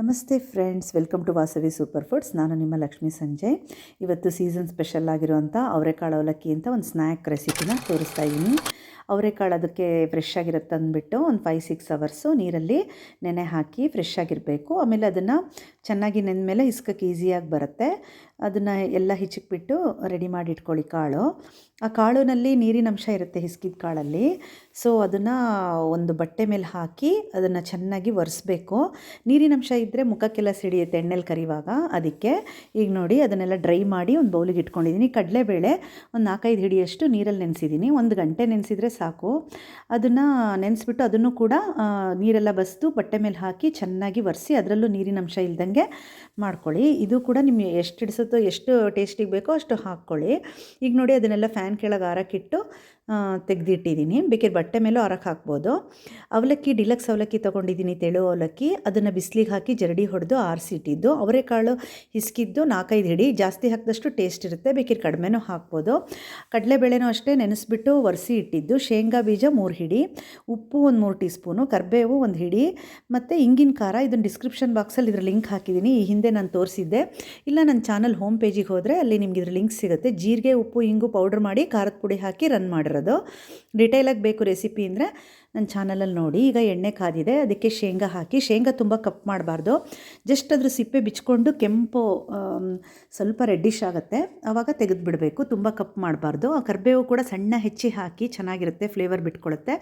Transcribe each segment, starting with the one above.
ನಮಸ್ತೆ friends, welcome to Vasavi super foods. ನಾನು ನಿಮ್ಮ ಲಕ್ಷ್ಮೀ ಸಂಜಯ್. ಇವತ್ತು ಸೀಸನ್ ಸ್ಪೆಷಲ್ ಆಗಿರುವಂಥ ಅವರೆಕಾಳು ಅವಲಕ್ಕಿ ಅಂತ ಒಂದು ಸ್ನ್ಯಾಕ್ ರೆಸಿಪಿನ ತೋರಿಸ್ತಾ ಇದ್ದೀನಿ. ಅವರೆಕಾಳು ಅದಕ್ಕೆ ಫ್ರೆಶ್ ಆಗಿರುತ್ತೆ ಅಂದ್ಬಿಟ್ಟು ಒಂದು ಫೈವ್ ಸಿಕ್ಸ್ ಅವರ್ಸು ನೀರಲ್ಲಿ ನೆನೆ ಹಾಕಿ ಫ್ರೆಶ್ ಆಗಿರಬೇಕು. ಆಮೇಲೆ ಅದನ್ನು ಚೆನ್ನಾಗಿ ನೆಂದಮೇಲೆ ಇಸ್ಕಕ್ಕೆ ಈಸಿಯಾಗಿ ಬರುತ್ತೆ. ಅದನ್ನು ಎಲ್ಲ ಹಿಚಕ್ಬಿಟ್ಟು ರೆಡಿ ಮಾಡಿ ಇಟ್ಕೊಳ್ಳಿ ಕಾಳು. ಆ ಕಾಳುನಲ್ಲಿ ನೀರಿನ ಅಂಶ ಇರುತ್ತೆ ಹಿಸ್ಕಿದ ಕಾಳಲ್ಲಿ. ಸೊ ಅದನ್ನು ಒಂದು ಬಟ್ಟೆ ಮೇಲೆ ಹಾಕಿ ಅದನ್ನು ಚೆನ್ನಾಗಿ ಒರೆಸ್ಬೇಕು. ನೀರಿನ ಅಂಶ ಇದ್ದರೆ ಮುಖಕ್ಕೆಲ್ಲ ಸಿಡಿಯುತ್ತೆ ಎಣ್ಣೆಲಿ ಕರಿವಾಗ ಅದಕ್ಕೆ. ಈಗ ನೋಡಿ ಅದನ್ನೆಲ್ಲ ಡ್ರೈ ಮಾಡಿ ಒಂದು ಬೌಲಿಗೆ ಇಟ್ಕೊಂಡಿದ್ದೀನಿ ಕಡಲೆಬೇಳೆ ಒಂದು ನಾಲ್ಕೈದು ಹಿಡಿಯಷ್ಟು ನೀರಲ್ಲಿ ನೆನೆಸಿದ್ದೀನಿ ಒಂದು ಗಂಟೆ ನೆನೆಸಿದರೆ ಸಾಕು. ಅದನ್ನು ನೆನೆಸ್ಬಿಟ್ಟು ಅದನ್ನು ಕೂಡ ನೀರೆಲ್ಲ ಬಸಿದು ಬಟ್ಟೆ ಮೇಲೆ ಹಾಕಿ ಚೆನ್ನಾಗಿ ಒರೆಸಿ ಅದರಲ್ಲೂ ನೀರಿನ ಅಂಶ ಇಲ್ದಂಗೆ ಮಾಡ್ಕೊಳ್ಳಿ. ಇದು ಕೂಡ ನಿಮಗೆ ಎಷ್ಟು ಹಿಡಿಸುತ್ತೋ, ಎಷ್ಟು ಟೇಸ್ಟಿಗೆ ಬೇಕೋ ಅಷ್ಟು ಹಾಕ್ಕೊಳ್ಳಿ. ಈಗ ನೋಡಿ ಅದನ್ನೆಲ್ಲ ಫ್ಯಾನ್ ಕೆಳಗೆ ಆರಕ್ಕಿಟ್ಟು ತೆಗೆದಿಟ್ಟಿದ್ದೀನಿ. ಬೇಕಿದ್ರೆ ಬಟ್ಟೆ ಮೇಲೂ ಆರಕ್ಕೆ ಹಾಕ್ಬೋದು. ಅವಲಕ್ಕಿ, ಡಿಲಕ್ಸ್ ಅವಲಕ್ಕಿ ತೊಗೊಂಡಿದ್ದೀನಿ ತೆಳು ಅವಲಕ್ಕಿ. ಅದನ್ನು ಬಿಸಿಲಿಗೆ ಹಾಕಿ ಜರಡಿ ಹೊಡೆದು ಆರಿಸಿಟ್ಟಿದ್ದು. ಅವರೆಕಾಳು ಹಿಸ್ಕಿದ್ದು ನಾಲ್ಕೈದು ಹಿಡಿ. ಜಾಸ್ತಿ ಹಾಕಿದಷ್ಟು ಟೇಸ್ಟ್ ಇರುತ್ತೆ. ಬೇಕಿದ್ರೆ ಕಡಿಮೆನೂ ಹಾಕ್ಬೋದು. ಕಡಲೆಬೇಳೆನೂ ಅಷ್ಟೇ ನೆನೆಸ್ಬಿಟ್ಟು ಒರೆಸಿ ಇಟ್ಟಿದ್ದು. ಶೇಂಗಾ ಬೀಜ ಮೂರು ಹಿಡಿ, ಉಪ್ಪು ಒಂದು ಮೂರು ಟೀ ಸ್ಪೂನು ಕರಿಬೇವು ಒಂದು ಹಿಡಿ, ಮತ್ತು ಇಂಗಿನ ಖಾರ ಇದನ್ನು ಡಿಸ್ಕ್ರಿಪ್ಷನ್ ಬಾಕ್ಸಲ್ಲಿ ಇದ್ರ ಲಿಂಕ್ ಹಾಕಿದ್ದೀನಿ ಈ ಹಿಂದೆ ನಾನು ತೋರಿಸಿದ್ದೆ. ಇಲ್ಲ ನನ್ನ ಚಾನಲ್ ಹೋಮ್ ಪೇಜಿಗೆ ಹೋದರೆ ಅಲ್ಲಿ ನಿಮ್ಗೆ ಇದ್ರ ಲಿಂಕ್ ಸಿಗುತ್ತೆ. ಜೀರಿಗೆ, ಉಪ್ಪು, ಇಂಗು ಪೌಡ್ರ್ ಮಾಡಿ, ಖಾರದ ಪುಡಿ ಹಾಕಿ ರನ್ ಮಾಡಿರೋದು. ಡಿಟೇಲಾಗಿ ಬೇಕು ರೆಸಿಪಿ ಅಂದರೆ ನನ್ನ ಚಾನಲಲ್ಲಿ ನೋಡಿ. ಈಗ ಎಣ್ಣೆ ಕಾದಿದೆ. ಅದಕ್ಕೆ ಶೇಂಗಾ ಹಾಕಿ. ಶೇಂಗಾ ತುಂಬ ಕಪ್ ಮಾಡಬಾರ್ದು. ಜಸ್ಟ್ ಅದ್ರ ಸಿಪ್ಪೆ ಬಿಚ್ಕೊಂಡು ಕೆಂಪು ಸ್ವಲ್ಪ ರೆಡ್ಡಿಶ್ ಆಗುತ್ತೆ. ಆವಾಗ ತೆಗೆದು ಬಿಡಬೇಕು. ತುಂಬ ಕಪ್ ಮಾಡಬಾರ್ದು. ಆ ಕರಿಬೇವು ಕೂಡ ಸಣ್ಣ ಹೆಚ್ಚಿ ಹಾಕಿ ಚೆನ್ನಾಗಿರುತ್ತೆ. ಫ್ಲೇವರ್ ಬಿಟ್ಕೊಳ್ಳುತ್ತೆ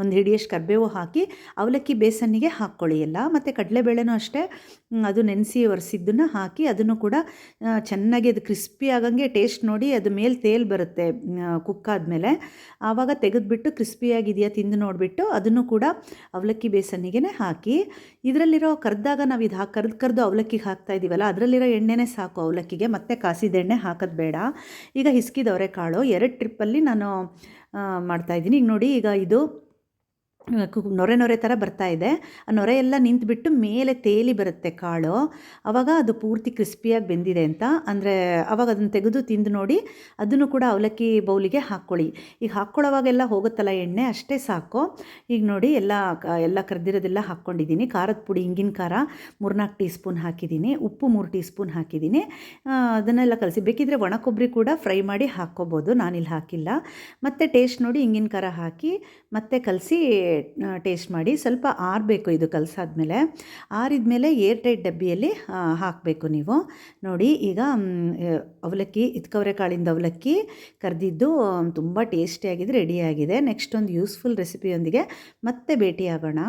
ಒಂದು ಹಿಡಿಯಷ್ಟು ಕರಿಬೇವು ಹಾಕಿ ಅವಲಕ್ಕಿ ಬೇಸನ್ನಿಗೆ ಹಾಕ್ಕೊಳ್ಳಿ ಎಲ್ಲ. ಮತ್ತು ಕಡಲೆಬೇಳೆನೂ ಅಷ್ಟೇ. ಅದು ನೆನೆಸಿ ಒರೆಸಿದ್ದನ್ನು ಹಾಕಿ ಅದನ್ನು ಕೂಡ ಚೆನ್ನಾಗಿ ಅದು ಕ್ರಿಸ್ಪಿ ಆಗಂಗೆ ಟೇಸ್ಟ್ ನೋಡಿ ಅದು ಮೇಲೆ ತೇಲ್ ಬರುತ್ತೆ ಕುಕ್ ಆದಮೇಲೆ. ಆವಾಗ ತೆಗೆದುಬಿಟ್ಟು ಕ್ರಿಸ್ಪಿಯಾಗಿದೆಯಾ ತಿಂದು ನೋಡಿಬಿಟ್ಟು ಅದನ್ನು ಕೂಡ ಅವಲಕ್ಕಿ ಬೇಸನ್ನಿಗೆ ಹಾಕಿ ಇದರಲ್ಲಿರೋ ಕರೆದಾಗ ನಾವು ಇದು ಹಾಕಿ, ಕರ್ದು, ಕರೆದು ಅವಲಕ್ಕಿಗೆ ಹಾಕ್ತಾ ಇದ್ದೀವಲ್ಲ ಅದರಲ್ಲಿರೋ ಎಣ್ಣೆನೇ ಸಾಕು ಅವಲಕ್ಕಿಗೆ, ಮತ್ತೆ ಕಾಸಿದ ಎಣ್ಣೆ ಹಾಕೋದು ಬೇಡ. ಈಗ ಹಿಸ್ಕಿದವರೆ ಕಾಳು, ಎರಡು ಟ್ರಿಪ್ಪಲ್ಲಿ ನಾನು ಮಾಡ್ತಾಯಿದ್ದೀನಿ ಈಗ ನೋಡಿ, ಈಗ ಇದು ನೊರೆ ನೊರೆ ಥರ ಬರ್ತಾ ಇದೆ. ಆ ನೊರೆ ಎಲ್ಲ ನಿಂತುಬಿಟ್ಟು ಮೇಲೆ ತೇಲಿ ಬರುತ್ತೆ ಕಾಳು. ಆವಾಗ ಅದು ಪೂರ್ತಿ ಕ್ರಿಸ್ಪಿಯಾಗಿ ಬೆಂದಿದೆ ಅಂತ. ಅಂದರೆ ಆವಾಗ ಅದನ್ನು ತೆಗೆದು ತಿಂದು ನೋಡಿ ಅದನ್ನು ಕೂಡ ಅವಲಕ್ಕಿ ಬೌಲಿಗೆ ಹಾಕ್ಕೊಳ್ಳಿ. ಈಗ ಹಾಕ್ಕೊಳ್ಳೋವಾಗೆಲ್ಲ ಹೋಗುತ್ತಲ್ಲ ಎಣ್ಣೆ, ಅಷ್ಟೇ ಸಾಕು. ಈಗ ನೋಡಿ ಎಲ್ಲ ಎಲ್ಲ ಕರೆದಿರೋದೆಲ್ಲ ಹಾಕ್ಕೊಂಡಿದ್ದೀನಿ. ಖಾರದ ಪುಡಿ, ಹಿಂಗಿನ ಖಾರ ಮೂರ್ನಾಲ್ಕು ಟೀ ಸ್ಪೂನ್ ಹಾಕಿದ್ದೀನಿ. ಉಪ್ಪು ಮೂರು ಟೀ ಸ್ಪೂನ್ ಹಾಕಿದ್ದೀನಿ ಅದನ್ನೆಲ್ಲ ಕಲಸಿ. ಬೇಕಿದ್ರೆ ಒಣ ಕೊಬ್ಬರಿ ಕೂಡ ಫ್ರೈ ಮಾಡಿ ಹಾಕ್ಕೋಬೋದು. ನಾನಿಲ್ಲಿ ಹಾಕಿಲ್ಲ. ಮತ್ತು ಟೇಸ್ಟ್ ನೋಡಿ ಹಿಂಗಿನ ಖಾರ ಹಾಕಿ ಮತ್ತೆ ಕಲಸಿ ಟೇಸ್ಟ್ ಮಾಡಿ ಸ್ವಲ್ಪ ಆರಬೇಕು ಇದು ಕಲಸಾದ್ಮೇಲೆ. ಆರಿದ್ಮೇಲೆ ಏರ್ ಟೈಟ್ ಡಬ್ಬಿಯಲ್ಲಿ ಹಾಕಬೇಕು ನೀವು. ನೋಡಿ, ಈಗ ಅವಲಕ್ಕಿ, ಇದ್ಕವರೆ ಕಾಳಿಂದ ಅವಲಕ್ಕಿ ಕರೆದಿದ್ದು ತುಂಬ ಟೇಸ್ಟಿಯಾಗಿದೆ ರೆಡಿಯಾಗಿದೆ ನೆಕ್ಸ್ಟ್ ಒಂದು ಯೂಸ್ಫುಲ್ ರೆಸಿಪಿಯೊಂದಿಗೆ ಮತ್ತೆ ಭೇಟಿಯಾಗೋಣ.